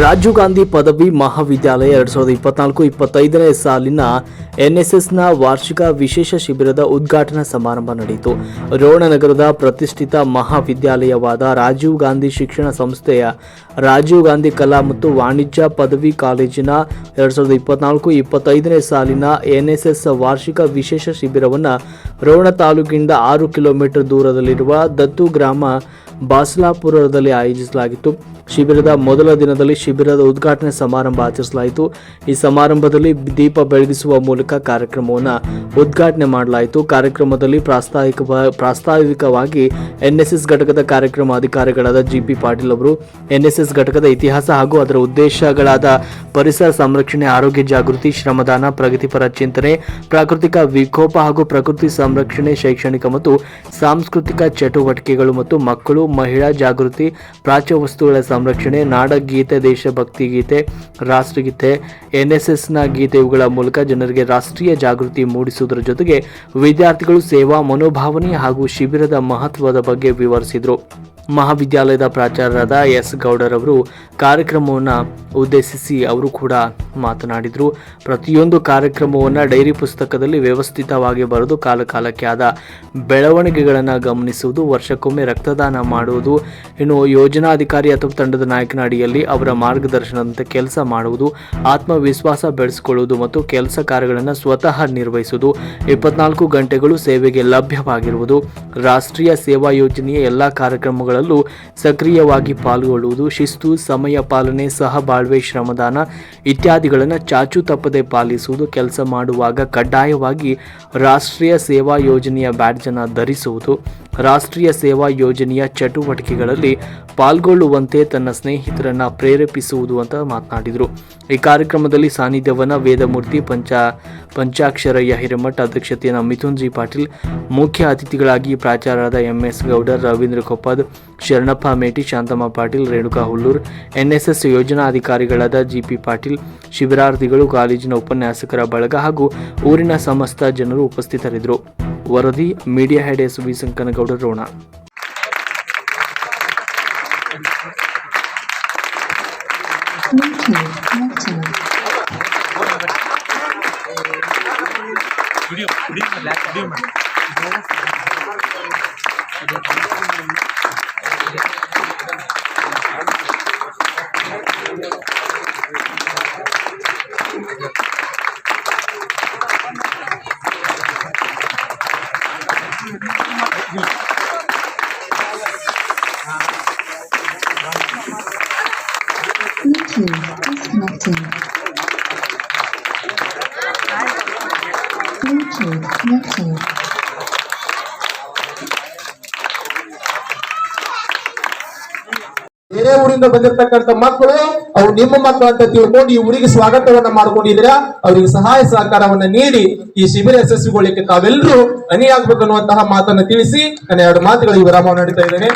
ರಾಜೀವ್ ಗಾಂಧಿ ಪದವಿ ಮಹಾವಿದ್ಯಾಲಯ ಎರಡ್ ಸಾವಿರದ ಇಪ್ಪತ್ನಾಲ್ಕು ಇಪ್ಪತ್ತೈದನೇ ಸಾಲಿನ ಎನ್ಎಸ್ಎಸ್ನ ವಾರ್ಷಿಕ ವಿಶೇಷ ಶಿಬಿರದ ಉದ್ಘಾಟನಾ ಸಮಾರಂಭ ನಡೆಯಿತು. ರೋಣನಗರದ ಪ್ರತಿಷ್ಠಿತ ಮಹಾವಿದ್ಯಾಲಯವಾದ ರಾಜೀವ್ ಗಾಂಧಿ ಶಿಕ್ಷಣ ಸಂಸ್ಥೆಯ ರಾಜೀವ್ ಗಾಂಧಿ ಕಲಾ ಮತ್ತು ವಾಣಿಜ್ಯ ಪದವಿ ಕಾಲೇಜಿನ ಎರಡ್ ಸಾವಿರದ ಇಪ್ಪತ್ನಾಲ್ಕು ಇಪ್ಪತ್ತೈದನೇ ಸಾಲಿನ ಎನ್ಎಸ್ಎಸ್ ವಾರ್ಷಿಕ ವಿಶೇಷ ಶಿಬಿರವನ್ನು ರೋಣ ತಾಲೂಕಿನಿಂದ ಆರು ಕಿಲೋಮೀಟರ್ ದೂರದಲ್ಲಿರುವ ದತ್ತು ಗ್ರಾಮ ಬಾಸ್ಲಾಪುರದಲ್ಲಿ ಆಯೋಜಿಸಲಾಗಿತ್ತು. ಶಿಬಿರದ ಮೊದಲ ದಿನದಲ್ಲಿ ಶಿಬಿರದ ಉದ್ಘಾಟನೆ ಸಮಾರಂಭ ಆಚರಿಸಲಾಯಿತು. ಈ ಸಮಾರಂಭದಲ್ಲಿ ದೀಪ ಬೆಳಗಿಸುವ ಮೂಲಕ ಕಾರ್ಯಕ್ರಮವನ್ನು ಉದ್ಘಾಟನೆ ಮಾಡಲಾಯಿತು. ಕಾರ್ಯಕ್ರಮದಲ್ಲಿ ಪ್ರಾಸ್ತಾವಿಕ ಪ್ರಾಸ್ತಾವಿಕವಾಗಿ ಎನ್ಎಸ್ಎಸ್ ಘಟಕದ ಕಾರ್ಯಕ್ರಮ ಅಧಿಕಾರಿಗಳಾದ ಜಿಪಿ ಪಾಟೀಲ್ ಅವರು, ಎನ್ಎಸ್ಎಸ್ ಘಟಕದ ಇತಿಹಾಸ ಹಾಗೂ ಅದರ ಉದ್ದೇಶಗಳಾದ ಪರಿಸರ ಸಂರಕ್ಷಣೆ, ಆರೋಗ್ಯ ಜಾಗೃತಿ, ಶ್ರಮದಾನ, ಪ್ರಗತಿಪರ ಚಿಂತನೆ, ಪ್ರಾಕೃತಿಕ ವಿಕೋಪ ಹಾಗೂ ಪ್ರಕೃತಿ ಸಂರಕ್ಷಣೆ, ಶೈಕ್ಷಣಿಕ ಮತ್ತು ಸಾಂಸ್ಕೃತಿಕ ಚಟುವಟಿಕೆಗಳು ಮತ್ತು ಮಕ್ಕಳು ಮಹಿಳಾ ಜಾಗೃತಿ, ಪ್ರಾಚ್ಯ ವಸ್ತುಗಳ ಸಂರಕ್ಷಣೆ, ನಾಡಗೀತೆ, ದೇಶಭಕ್ತಿ ಗೀತೆ, ರಾಷ್ಟ್ರಗೀತೆ, ಎನ್ಎಸ್ಎಸ್ನ ಗೀತೆ ಇವುಗಳ ಮೂಲಕ ಜನರಿಗೆ ರಾಷ್ಟ್ರೀಯ ಜಾಗೃತಿ ಮೂಡಿಸುವುದರ ಜೊತೆಗೆ ವಿದ್ಯಾರ್ಥಿಗಳು ಸೇವಾ, ಮನೋಭಾವನೆ ಹಾಗೂ ಶಿಬಿರದ ಮಹತ್ವದ ಬಗ್ಗೆ ವಿವರಿಸಿದರು. ಮಹಾವಿದ್ಯಾಲಯದ ಪ್ರಾಚಾರ್ಯರಾದ ಎಸ್ ಗೌಡರವರು ಕಾರ್ಯಕ್ರಮವನ್ನು ಉದ್ದೇಶಿಸಿ ಅವರು ಕೂಡ ಮಾತನಾಡಿದರು. ಪ್ರತಿಯೊಂದು ಕಾರ್ಯಕ್ರಮವನ್ನು ಡೈರಿ ಪುಸ್ತಕದಲ್ಲಿ ವ್ಯವಸ್ಥಿತವಾಗಿ ಬರೆದು ಕಾಲಕಾಲಕ್ಕೆ ಆದ ಬೆಳವಣಿಗೆಗಳನ್ನು ಗಮನಿಸುವುದು, ವರ್ಷಕ್ಕೊಮ್ಮೆ ರಕ್ತದಾನ ಮಾಡುವುದು, ಇನ್ನು ಯೋಜನಾಧಿಕಾರಿ ಅಥವಾ ತಂಡದ ನಾಯಕನ ಅಡಿಯಲ್ಲಿ ಅವರ ಮಾರ್ಗದರ್ಶನದಂತೆ ಕೆಲಸ ಮಾಡುವುದು, ಆತ್ಮವಿಶ್ವಾಸ ಬೆಳೆಸಿಕೊಳ್ಳುವುದು ಮತ್ತು ಕೆಲಸ ಕಾರ್ಯಗಳನ್ನು ಸ್ವತಃ ನಿರ್ವಹಿಸುವುದು, ಇಪ್ಪತ್ನಾಲ್ಕು ಗಂಟೆಗಳು ಸೇವೆಗೆ ಲಭ್ಯವಾಗಿರುವುದು, ರಾಷ್ಟ್ರೀಯ ಸೇವಾ ಯೋಜನೆಯ ಎಲ್ಲ ಕಾರ್ಯಕ್ರಮಗಳಲ್ಲೂ ಸಕ್ರಿಯವಾಗಿ ಪಾಲ್ಗೊಳ್ಳುವುದು, ಶಿಸ್ತು, ಸಮಯ ಪಾಲನೆ, ಸಹಬಾಳ್ವೆ, ಶ್ರಮದಾನ ಇತ್ಯಾದಿಗಳನ್ನು ಚಾಚು ತಪ್ಪದೆ ಪಾಲಿಸುವುದು, ಕೆಲಸ ಮಾಡುವಾಗ ಕಡ್ಡಾಯವಾಗಿ ರಾಷ್ಟ್ರೀಯ ಸೇವಾ ಯೋಜನೆಯ ಬ್ಯಾಡ್ಜನ್ನು ಧರಿಸುವುದು. ರಾಷ್ಟ್ರೀಯ ಸೇವಾ ಯೋಜನೆಯ ಚಟುವಟಿಕೆಗಳಲ್ಲಿ ಪಾಲ್ಗೊಳ್ಳುವಂತೆ ತನ್ನ ಸ್ನೇಹಿತರನ್ನ ಪ್ರೇರೇಪಿಸುವುದು ಅಂತ ಮಾತನಾಡಿದರು. ಈ ಕಾರ್ಯಕ್ರಮದಲ್ಲಿ ಸಾನ್ನಿಧ್ಯವನ್ನ ವೇದಮೂರ್ತಿ ಪಂಚ, ಪಂಚಾಕ್ಷರಯ್ಯ ಹಿರೇಮಠ ಅಧ್ಯಕ್ಷತೆಯನ್ನು ಮಿಥುನ್ ಜಿ ಪಾಟೀಲ್, ಮುಖ್ಯ ಅತಿಥಿಗಳಾಗಿ ಪ್ರಾಚಾರ್ಯರಾದ M S Gowdar Ravindra Koppad, Sharanappa Meti, Shantamma Patil, Renuka Hullur, NSS G GP Patil, ಶಿಬಿರಾರ್ಥಿಗಳು, ಕಾಲೇಜಿನ ಉಪನ್ಯಾಸಕರ ಬಳಗ ಹಾಗೂ ಊರಿನ ಸಮಸ್ತ ಜನರು ಉಪಸ್ಥಿತರಿದ್ದರು. ವರದಿ media head S V Sankanagouda Ron Bluetooth connected. ಮಾಡಿ Bluetooth disconnected. ಬೇರೆ ಊರಿಂದ ಬಂದಿರತಕ್ಕಂತ ಮಕ್ಕಳು, ಅವ್ರು ನಿಮ್ಮ ಮಕ್ಕಳು ಅಂತ ತಿಳ್ಕೊಂಡು ಈ ಊರಿಗೆ ಸ್ವಾಗತವನ್ನ ಮಾಡ್ಕೊಂಡಿದ್ದೀರಾ ಅವರಿಗೆ ಸಹಾಯ ಸಹಕಾರವನ್ನ ನೀಡಿ ಈ ಶಿಬಿರ ಯಶಸ್ವಿಗೊಳ್ಳಿಕ್ಕೆ ತಾವೆಲ್ಲರೂ ಅನಿಯಾಗಬೇಕು ಅನ್ನುವಂತಹ ಮಾತನ್ನ ತಿಳಿಸಿ ನನ್ನ ಎರಡು ಮಾತುಗಳಿಗೆ ವಿರಾಮ ನಡೀತಾ ಇದ್ದೇನೆ